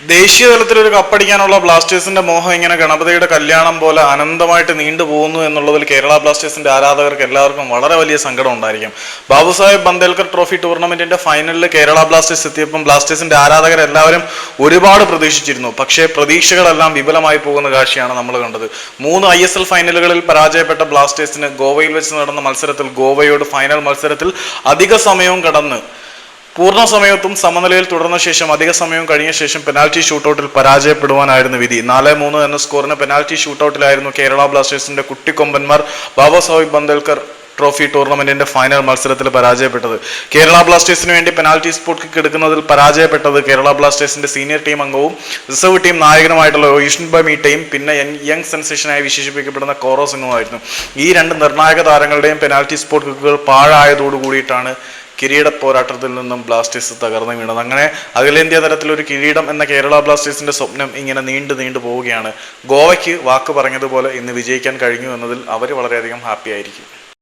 ദേശീയ തലത്തിൽ ഒരു കപ്പടിക്കാനുള്ള ബ്ലാസ്റ്റേഴ്സിന്റെ മോഹം ഇങ്ങനെ ഗണപതിയുടെ കല്യാണം പോലെ അനന്തമായിട്ട് നീണ്ടുപോകുന്നു എന്നുള്ളതിൽ കേരള ബ്ലാസ്റ്റേഴ്സിന്റെ ആരാധകർക്ക് എല്ലാവർക്കും വളരെ വലിയ സങ്കടം ഉണ്ടായിരിക്കും. ബാബു സാഹേബ് ബന്ദേൽക്കർ ട്രോഫി ടൂർണമെന്റിന്റെ ഫൈനലിൽ കേരള ബ്ലാസ്റ്റേഴ്സ് എത്തിയപ്പം ബ്ലാസ്റ്റേഴ്സിന്റെ ആരാധകർ എല്ലാവരും ഒരുപാട് പ്രതീക്ഷിച്ചിരുന്നു. പക്ഷേ പ്രതീക്ഷകളെല്ലാം വിപുലമായി പോകുന്ന കാഴ്ചയാണ് നമ്മൾ കണ്ടത്. മൂന്ന് ഐ എസ് എൽ ഫൈനലുകളിൽ പരാജയപ്പെട്ട ബ്ലാസ്റ്റേഴ്സിന് ഗോവയിൽ വെച്ച് നടന്ന മത്സരത്തിൽ ഗോവയോട് ഫൈനൽ മത്സരത്തിൽ അധിക സമയവും കടന്ന് പൂർണ സമയത്തും സമനിലയിൽ തുടർന്ന ശേഷം അധിക സമയം കഴിഞ്ഞ ശേഷം പെനാൽറ്റി ഷൂട്ടൌട്ടിൽ പരാജയപ്പെടുവാനായിരുന്നു വിധി. നാല് മൂന്ന് എന്ന സ്കോറിന് പെനാൽറ്റി ഷൂട്ടൌട്ടിലായിരുന്നു കേരള ബ്ലാസ്റ്റേഴ്സിന്റെ കുട്ടിക്കൊമ്പന്മാർ ബാബാ സാഹിബ് ബന്ദേൽക്കർ ട്രോഫി ടൂർണമെന്റിന്റെ ഫൈനൽ മത്സരത്തിൽ പരാജയപ്പെട്ടത്. കേരള ബ്ലാസ്റ്റേഴ്സിന് വേണ്ടി പെനാൽറ്റി സ്പോട്ട് കിക്ക് എടുക്കുന്നതിൽ പരാജയപ്പെട്ടത് കേരള ബ്ലാസ്റ്റേഴ്സിന്റെ സീനിയർ ടീം അംഗവും റിസർവ് ടീം നായകനുമായിട്ടുള്ള യുഷ്ൻബ മീറ്റയും പിന്നെ യങ് സെൻസേഷനായി വിശേഷിപ്പിക്കപ്പെടുന്ന കോറോ സിംഗുമായിരുന്നു. ഈ രണ്ട് നിർണായക താരങ്ങളുടെയും പെനാൽറ്റി സ്പോട്ട് കിക്കുകൾ പാഴായതോടു കൂടിയിട്ടാണ് കിരീട പോരാട്ടത്തിൽ നിന്നും ബ്ലാസ്റ്റേഴ്സ് തകർന്നു വീണത്. അങ്ങനെ അഖിലേന്ത്യാ തലത്തിൽ ഒരു കിരീടം എന്ന കേരള ബ്ലാസ്റ്റേഴ്സിന്റെ സ്വപ്നം ഇങ്ങനെ നീണ്ടു നീണ്ടു പോവുകയാണ്. ഗോവയ്ക്ക് വാക്ക് പറഞ്ഞതുപോലെ ഇന്ന് വിജയിക്കാൻ കഴിഞ്ഞു എന്നതിൽ അവർ വളരെയധികം ഹാപ്പി ആയിരിക്കും.